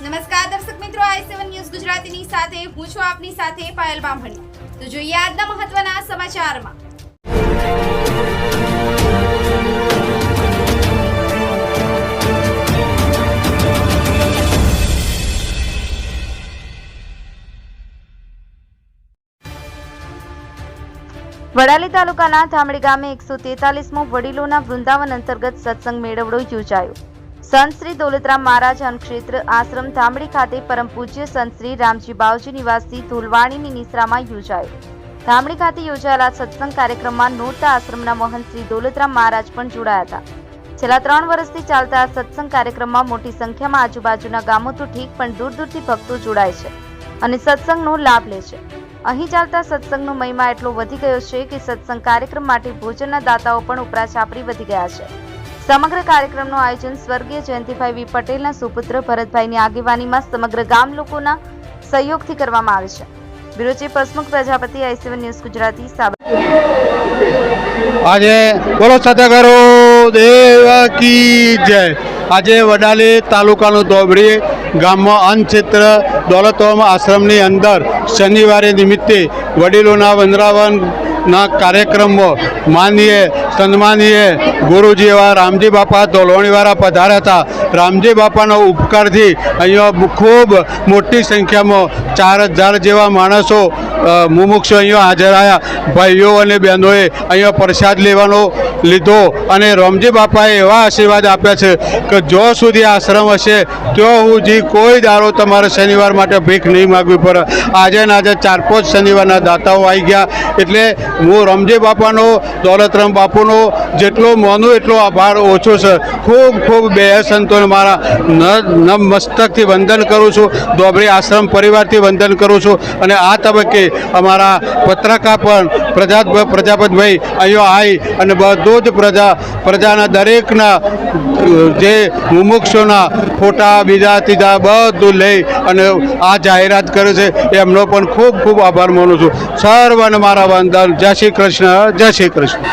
નમસ્કાર દર્શક મિત્રો, આઈ સેવન ન્યૂઝ ગુજરાતીની સાથે, હું છું આપની સાથે પાયલ બામણી. તો જોઈએ આજના મહત્વના સમાચારમાં. વડાલી તાલુકાના થામડી ગામે એકસો તેતાલીસમો વડીલોના વૃંદાવન અંતર્ગત સત્સંગ મેળવડો યોજાયો. સંત શ્રી દોલતરામ મહારાજ અન્નક્ષેત્ર આશ્રમ ધામડી ખાતે પરમ પૂજ્ય સંત શ્રી રામજી બાવજી નિવાસી ધુલવાણીની નિશ્રામાં યોજાયો. ધામડી ખાતે યોજાયેલા સત્સંગ કાર્યક્રમમાં નોરતા આશ્રમના મહંત શ્રી દોલતરામ મહારાજ પણ જોડાયા હતા. છેલ્લા ત્રણ વર્ષથી ચાલતા આ સત્સંગ કાર્યક્રમમાં મોટી સંખ્યામાં આજુબાજુના ગામો તો ઠીક પણ દૂર દૂરથી ભક્તો જોડાય છે અને સત્સંગનો લાભ લે છે. અહીં ચાલતા સત્સંગનો મહિમા એટલો વધી ગયો છે કે સત્સંગ કાર્યક્રમ માટે ભોજનના દાતાઓ પણ ઉપરા છાપરી વધી ગયા છે. સમગ્ર કાર્યક્રમનું આયોજન સ્વર્ગીય જયંતિભાઈ વી પટેલના સુપુત્ર ભરતભાઈની આગેવાનીમાં સમગ્ર ગામ લોકોના સહયોગથી કરવામાં આવે છે. Bureau chief Hasmukh Prajapati I C one news Gujarati Sabar આજે બોલો સત્યગુરુ દેવ કી જય. આજે વડાલી તાલુકાનું ધોબડી ગામમાં અન્નક્ષેત્ર દોલતોમ આશ્રમની અંદર શનિવારે નિમિત્તે વડીલોના વંદરાવનના કાર્યક્રમો માનીએ, સન્માનીએ. ગુરુજી એવા રામજી બાપા ધોલવણીવાળા પધાર્યા હતા. રામજી બાપાનો ઉપકારથી અહીંયા ખૂબ મોટી સંખ્યામાં ચાર હજાર જેવા માણસો મુમુક્ષો અહીંયા હાજર આવ્યા ભાઈઓ અને બહેનોએ અહીંયા પ્રસાદ લેવાનો લીધો અને રામજી બાપાએ એવા આશીર્વાદ આપ્યા છે કે જો સુધી આશ્રમ હશે ત્યાં સુધી કોઈ દારો તમારે શનિવાર માટે ભીખ નહીં માગવી પડે. આજે ને આજે ચાર પાંચ શનિવારના દાતાઓ આવી ગયા. એટલે હું રમજી બાપાનો, દોલતરામ બાપુનો જેટલો માનું એટલો આભાર ઓછો છે. ખૂબ ખૂબ બે સંતોને મારા ન- મસ્તકથી વંદન કરું છું. દોબરી આશ્રમ પરિવારથી વંદન કરું છું. અને આ તબક્કે અમારા પત્રકાર પણ પ્રજા પ્રજાપતભાઈ અહીંયા આવી અને બધું જ પ્રજા પ્રજાના દરેકના, જે મુમુક્ષોના ફોટા, બીજા ત્રીજા બધું લઈ અને આ જાહેરાત કરે છે. એમનો પણ ખૂબ ખૂબ આભાર માનું છું. સર્વને મારા વંદન. જય શ્રી કૃષ્ણ. જય શ્રી કૃષ્ણ.